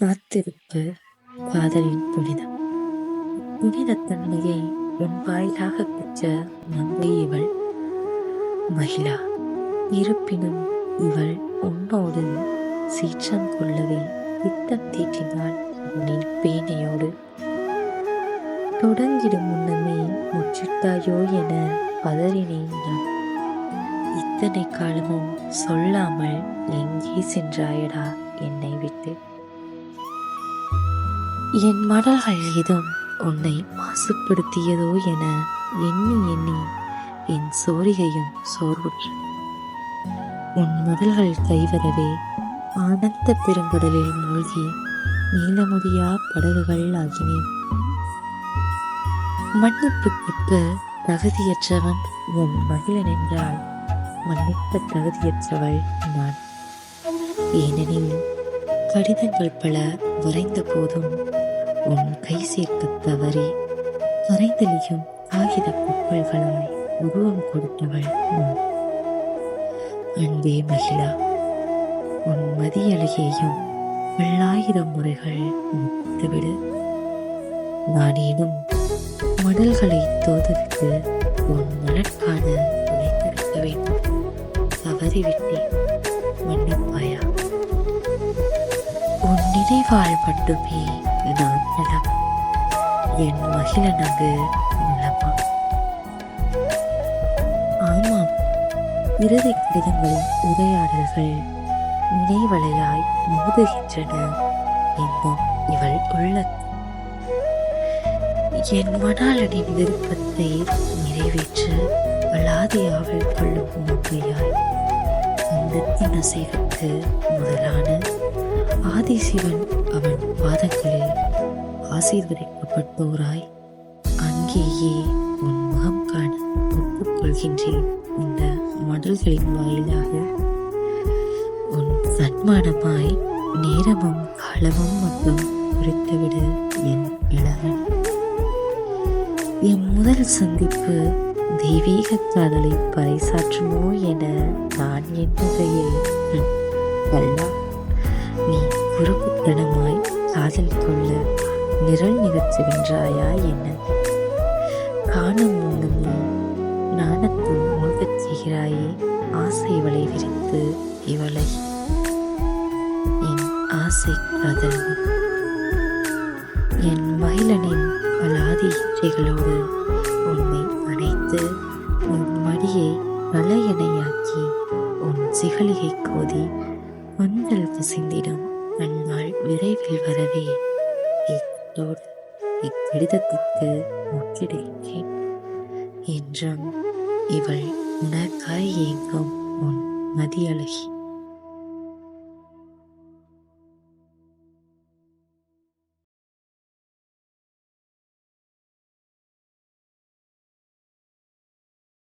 காத்திருப்பு காதலின் புனிதம். புனிதத்தன்மையை உன் வாயிலாக பெற்ற மங்கை இவள் மகிழா. இருப்பினும் இவள் உன்னோடு சீற்றம் கொள்ளவே திட்டம் தீட்டினாள் உன்னின் பேனையோடு தொடங்கிடும் முன்னமே முற்றிட்டாயோ என பதறினேன் நான். இத்தனை காலமும் சொல்லாமல் எங்கே சென்றாயடா என்னை விட்டு? என் மடல்கள் ஏதும் உன்னை மாசுபடுத்தியதோ என எண்ணி எண்ணி என் சோரிகையும் சோர்வுற்று. உன் முதல்கள் கைவரவே ஆனந்த பெருங்கடலில் மூழ்கி நீளமுடியா படகுகள் ஆகினேன். மன்னிப்புக்கு தகுதியற்றவன் உன் மகிழன் என்றால் மன்னிக்க தகுதியற்றவள் நான். ஏனெனில் கடிதங்கள் பல உறைந்த போதும் உன் கை சேர்க்க தவறி கரைந்தலியும் காகித குப்பல்களாய் உருவம் கொடுத்தவள் அன்பே மகிழா உன் மதியழகியையும் பல்லாயிரம் முறைகள் முத்துவிடு. நானேனும் மடல்களை தோதற்கு உன் மலர்காண நினைத்திருக்க வேண்டும். தவறிவிட்டேன் மன்னிப்பாயா. நினைவால் மட்டுமே நான் நலம் என் மகிழ நகு நலமா ஆமாம். இறுதி கடிதங்களின் உரையாடல்கள் நினைவலையாய் மோதுகின்றன என்னும் இவள் உள்ளது என் மணாளனின் விருப்பத்தை நிறைவேற்ற வளாதி கொள்ளும் உண்மையாய் இந்த தினசைவுக்கு முதலான ஆதிசிவன் அவன் பாதங்களில் ஆசீர்வதிக்கப்பட்டோராய் அங்கேயே உன் முகம் காண ஒப்புக்கொள்கின்றேன். இந்த மடல்களின் வாயிலாக உன் சன்மானமாய் நேரமும் காலமும் மட்டும் குறித்துவிடு என் இளவன். என் முதல் சந்திப்பு தெய்வீக காதலை பறைசாற்றுமோ என நான் எண்ணுகையில் ம், கல்லா நீ குறுக்குத்தனமாய் காதல் கொள்ள நிரல் நிகழ்த்துகின்றாயா என்ன? காணும் முன்னமே நாணத்தில் மூழ்கச் செய்கிறாயே ஆசை இவளை விரித்து இவளை. என் ஆசை காதல் என் மயிலனின் பலாதி இச்சைகளோடு உன்னை அணைத்து உன் மடியை வலையணையாக்கி உன் சிகலிகை கோதி கண்கள் கசிந்திடும் அந்நாள் விரைவில் வரவே. இத்தோடு இக்கடிதத்துக்கு முற்றிடுகிறேன் என்றும் இவள் உனக்காய் இயங்கும் உன் மதியழகி.